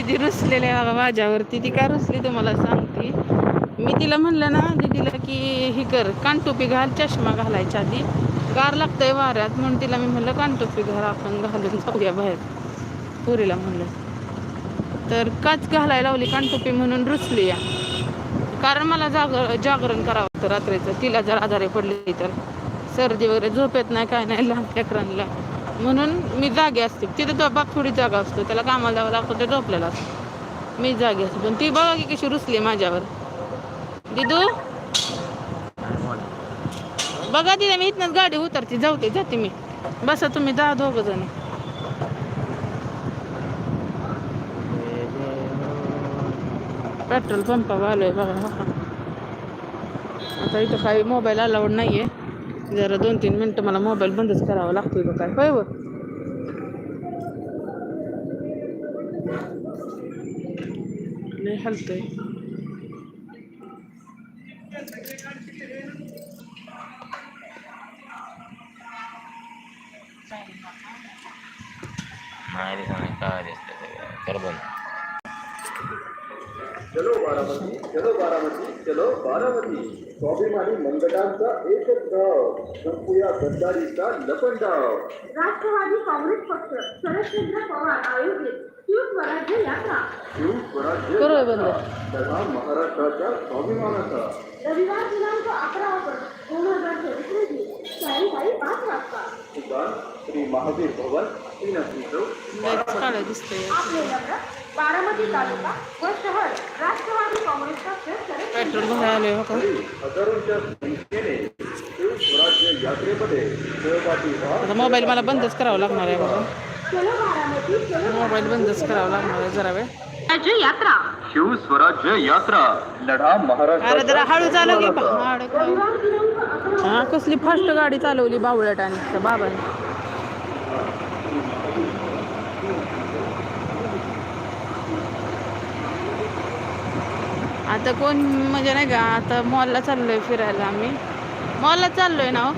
दिदी रुसलेली बाबा माझ्यावरती. ती काय रुसली तुम्हाला सांगते. मी तिला म्हणलं ना दीदीला की ही कर कानटोपी घाल चष्मा घालायच्या आधी. गार लागतंय वाऱ्यात म्हणून तिला मी म्हणलं कानटोपी घाल आपण घालून जाऊया बाहेर. पुरीला म्हणलं. तर काच घालायला लावली कानटोपी म्हणून रुसली या. कारण मला जाग जागरण करावं होतं रात्रीचं. तिला जर आजारी पडली तर. सर्दी वगैरे झोप येत नाही काय नाही लहान लेकरांना म्हणून मी जागे असते. तिथं तो बाप थोडी जागा असतो. त्याला कामाला जावं लागतं ते झोपलेला असतो. मी जागे असते. पण ती बघा की कशी रुसली माझ्यावर. दिदू? बघा तिथे मी इथनच गाडी उतरते. जाऊते जाते मी. बसा तुम्ही जा दोघं जण. पेट्रोल पंपावर आलोय बघा. बघा. आता इथं काही मोबाईल अलाउड नाहीये. जरा दोन तीन मिनटं मला मोबाईल बंदच करावा लागतोय का काय होय हो लय हलतोय नाही दिसत नाही काय दिसतं सगळं कर बंद चलो बारामती चलो बारामती चलो बारामती. स्वाभिमानी मंगटांचा एकच गाव संपूया गद्दारीचा लपंडाव. राष्ट्रवादी काँग्रेस पक्ष शरदचंद्र पवार आयोजित यात्रा. महाराष्ट्राच्या स्वाभिमानाचा. रविवार दिनांक अकरा ऑगस्ट दोन हजार चोवीस रोजी सायंकाळी पाच वाजता. ठिकाण श्री महावीर भवन आपले लग्न बारामती तालुका व शहर राष्ट्रवादी काँग्रेस पक्ष शरद पेट्रोल भरायला हो का? तरी हजारोंच्या संख्येने शिव स्वराज्य यात्रेमध्ये सहभागी व्हा. आता मोबाईल मला बंदच करावा लागणार आहे मोबाईल बंदच करावा लागणार आहे जरा वेळ. राज्य यात्रा. शिव स्वराज्य यात्रा. लढा अरे जरा हळू चालव की महाराष्ट्राच्या पहाड रविवार दिनांक अकरा. हा कसली फास्ट गाडी चालवली बावळटाने त्या बाबाने. आता कोण म्हणजे नाही का आता मॉलला चाललोय फिरायला आम्ही. मॉलला चाललोय ना हो?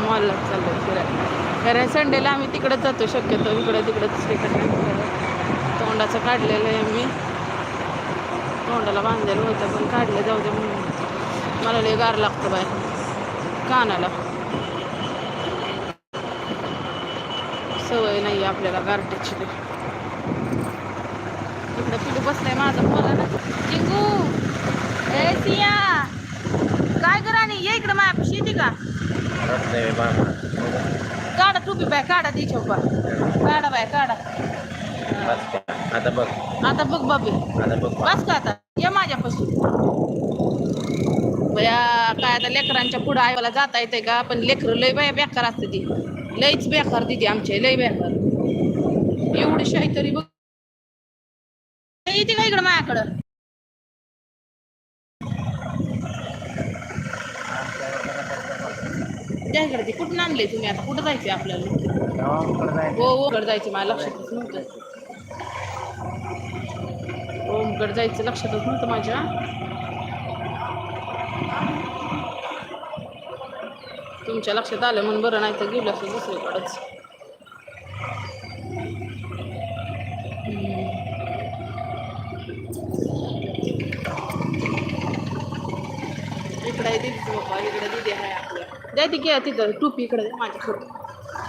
मॉलला चाललोय फिरायला. कारण संडेला आम्ही तिकडंच जातो शक्यतो इकडं तिकडंच तिकडं तोंडाचं काढलेलं आहे मी तोंडाला बांधलेलं होतं पण काढलं जाऊ दे म्हणून. मला लय गार लागतं बाय कानाला. सवय नाही आपल्याला गारट्याची इकडं पिलू बसलंय माझं मला ना चिंगू. ए सिया. काय करा नाही ये इकडं माझ्या शेती का? बाबा. काढा टोपी बाय काढा ती चोपा काढा बाय काढा. आता बघ. आता बघ बाबी. आता बघ. बस का आता? ये माझ्यापासून बया काय आता लेकरांच्या पुढं आईला जाता येते का? पण लेकरं लय बाया बेकार असते ती. लयच बेकार दिदी आमचे लय बेकार. एवढी शाही तरी बघ. येते का इकडं माझ्याकडं त्या इकडे कुठून आणले तुम्ही आता? कुठं जायचंय आपल्याला? हो ओमकडे जायचं माझ्या लक्षातच नव्हतं. ओमकडे जायचं लक्षातच नव्हतं माझ्या. तुमच्या लक्षात आलं म्हणून बरं नाही तर गेलं असं दुसरीकडंच. इकडे दिदीचं बाबा इकडे दिदी आहे. द्या ती घ्या तिथं टोपी इकडे द्या माझ्याकडे.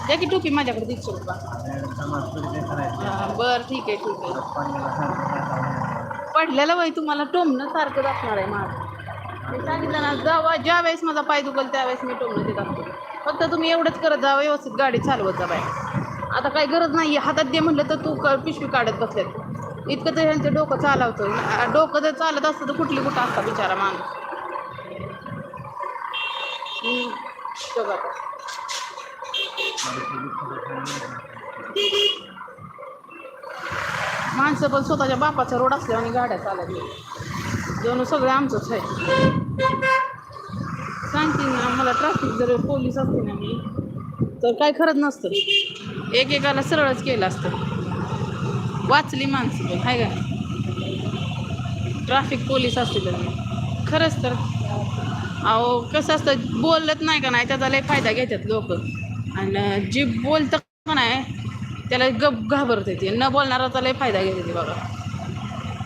द्या की टोपी माझ्याकडे दिदीचं बाबा बरं ठीक आहे ठीक आहे. पडलेलं वय तुम्हाला टोमणं सारखंच असणार आहे माझं मी सांगितलं ना जावा ज्या वेळेस माझा पाय दुखल त्यावेळेस मी टोमणं ते दाखवतो. फक्त तुम्ही एवढंच करत जा व्यवस्थित गाडी चालवत जा बाय आता काही गरज नाही हातात दे म्हणलं तर तू पिशवी काढत बसल्यात इतकं तर ह्यांचं डोकं चालवतं डोकं जर चालत असतं तर कुठली कुठं असता बिचारा माणूस. माणसं पण स्वतःच्या बापाचा रोड असल्याने गाड्या चालत जणू सगळं आमचंच आहे. सांगते ना मला ट्रॅफिक जर पोलीस असते ना मी तर काय खरंच नसतं. एकेकाला सरळच केलं असतं. वाचली माणसं पण आहे का ट्रॅफिक पोलीस असते तर. खरंच तर. अहो कसं असतं बोलत नाही का नाही त्याचा लय फायदा घेतात लोक. आणि जी बोलतं का नाही त्याला गप घाबरते ती. न बोलणारा त्याला फायदा घेते ती बघा.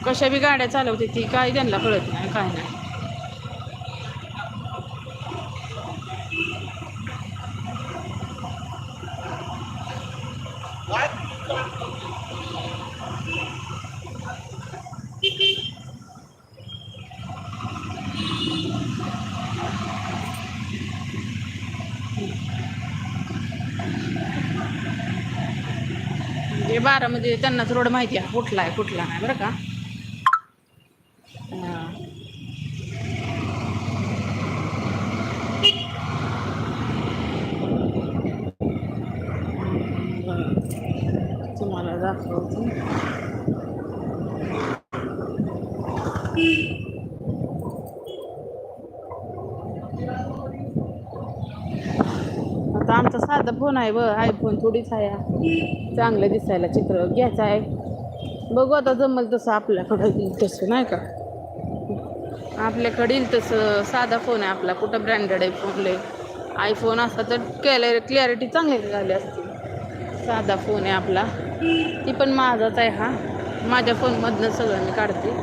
कशा बी गाड्या चालवते ती काय त्यांना कळत नाही काय नाही. म्हणजे बारामध्ये त्यांनाच रोड माहिती आहे कुठला आहे कुठला नाही बरं का हां. बरं. तुम्हाला दाखवते आमचा साधा फोन आहे बघ आयफोन थोडीच आहे. हा. चांगलं दिसायला चित्र घ्यायचं आहे. बघू आता जमल तसं आपल्याकडं येईल तसं नाही का? आपल्याकडे येईल तसं. साधा फोन आहे आपला कुठं ब्रँडेड आहे फोनले आयफोन असा तर क्लॅर क्लॅरिटी चांगली झाली असती. साधा फोन आहे आपला. ती पण माझाच आहे हा. माझ्या फोनमधनं सगळं मी काढते.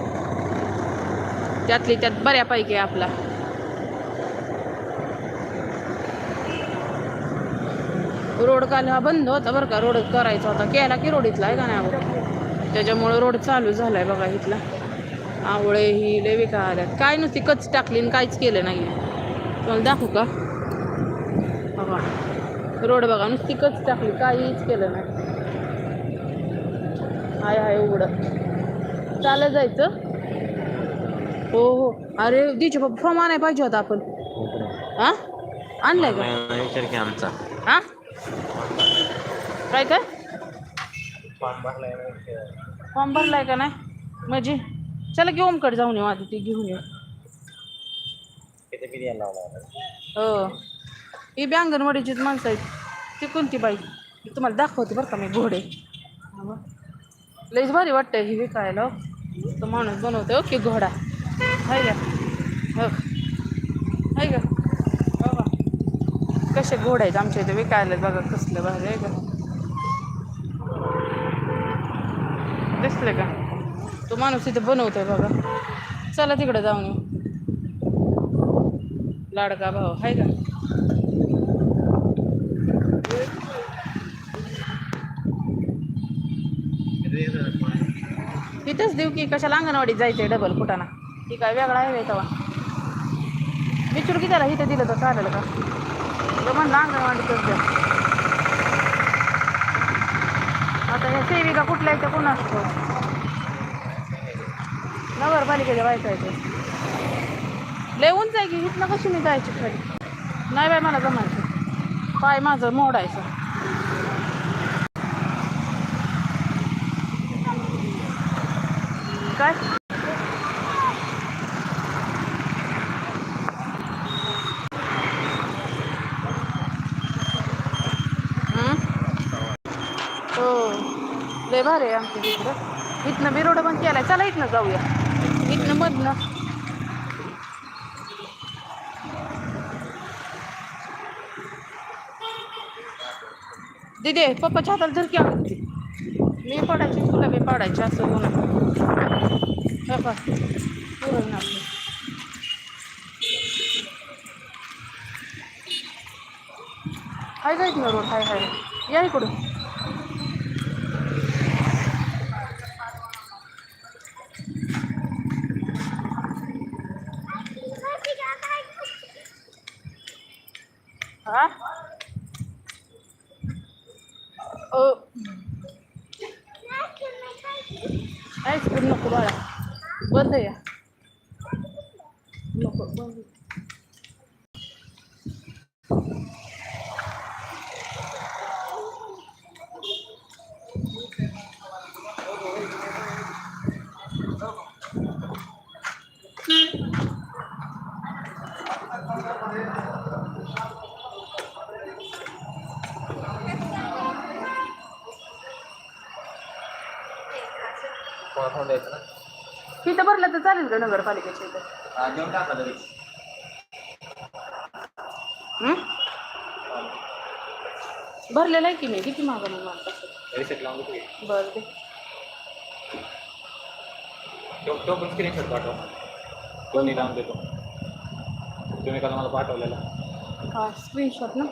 त्यातली त्यात बऱ्यापैकी आहे आपला. रोड काल हा बंद होता बरं का. रोड करायचा होता. केला की रोड इथला आहे का नाही? त्याच्यामुळे रोड चालू झालाय बघा इथला. आवळे ही लय विका आल्यात. काय नुसती कच टाकली आणि काहीच केलं नाही तुम्हाला दाखवू का? बघा. रोड बघा नुसती कच टाकली काहीच केलं नाही. हाय हाय उघडं. चालत जायचं? हो हो. अरे दिचे बाबा फॉर्म आणाय पाहिजे होता आपण. हा आणलाय का? विचार की आमचा. हा काय काय? फॉर्म भरलाय फॉर्म भरलाय का नाही? म्हणजे? चला की ओमकडे जाऊन येऊ आधी ती घेऊन येऊ. हो. ही बी अंगणवाडीचीच माणसं आहेत. ती कोणती बाई? मी तुम्हाला दाखवते बरं का मी घोडे. हा. लईच भारी वाटतंय ही विकायला. हो. तो माणूस बनवतो की घोडा. हाय का? हो. हाय का? हो का? कसे घोडे आहेत आमच्या इथे विकायला. बघा कसलं भारी आहे का? दिसलं का? तो माणूस इथे बनवतोय बघा. चला तिकडे जाऊन येऊ. लाडका भाऊ आहे का? तिथंच देऊ की कशाला अंगणवाडीत जायचंय डबल कुठाना ती काय वेगळा आहे तेव्हा विचारू की त्याला इथं दिलं तर चालेल का? तो म्हणलं अंगणवाडीतच द्या. आता ह्या सेविका कुठल्या आहेत कोण असतो? नगरपालिकेच्या व्हायचं आहे ते लय उंच आहे की इथनं कशी मी जायची खाली नाही बाय मला जमायचं. पाय माझं मोडायचं. काय हं? हो लय भारी आहे आमच्या तिकडं. इथनं बिरोड रोड बंद केलाय. चला इथनं जाऊया. इथनं मधनं. दिदे पप्पाच्या हाताला झरकी आवडते मी पडायची तुला बी पडायची असं म्हणून पप्पा पुरण आपलं हाय जायच ना रोड हाय हाय. या इकडून हा ओ आईस्क्रीम नको बाळा बंद आहे या नको बंद आहे. फोन द्यायचं ना? इथं भरलं तर चालेल का नगरपालिकेच्या इथं. हा, देऊन टाका लगेच. हं? भरलेलं आहे की मी किती मागं मग मला तसं रिसेट लावून देतो. की. बरं दे. तो तो पण स्क्रीनशॉट पाठवा. दोन्ही लावून देतो. तुम्ही काल मला पाठवलेला? हा स्क्रीनशॉट ना?